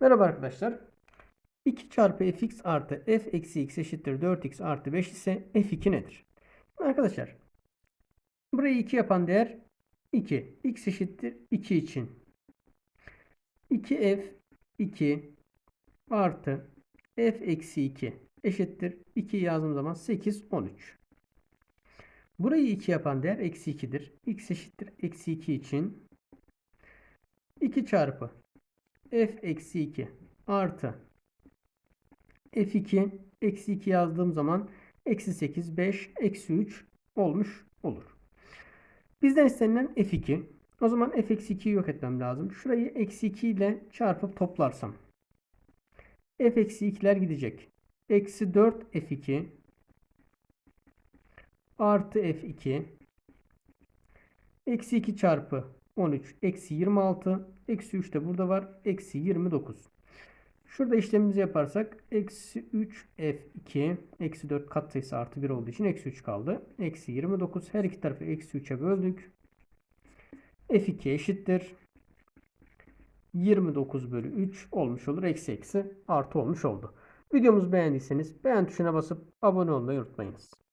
Merhaba arkadaşlar. 2 çarpı fx artı f eksi x eşittir 4x artı 5 ise f2 nedir? Arkadaşlar burayı 2 yapan değer 2. x eşittir 2 için 2f 2 artı f eksi 2 eşittir 2 yazdığım zaman 8 13. Burayı 2 yapan değer eksi 2'dir. x eşittir eksi 2 için 2 çarpı f eksi 2 artı f2 eksi 2 yazdığım zaman eksi 8 5 eksi 3 olmuş olur. Bizden istenilen f2. O zaman f eksi 2'yi yok etmem lazım. Şurayı eksi 2 ile çarpıp toplarsam f eksi 2'ler gidecek. Eksi 4 f2 artı f2 eksi 2 çarpı 13 eksi 26 eksi 3 de burada var. Eksi 29. Şurada işlemimizi yaparsak eksi 3 f2 eksi 4 katsayısı artı 1 olduğu için eksi 3 kaldı. Eksi 29 her iki tarafı eksi 3'e böldük. f2 eşittir. 29 bölü 3 olmuş olur. Eksi eksi artı olmuş oldu. Videomuzu beğendiyseniz beğen tuşuna basıp abone olmayı unutmayınız.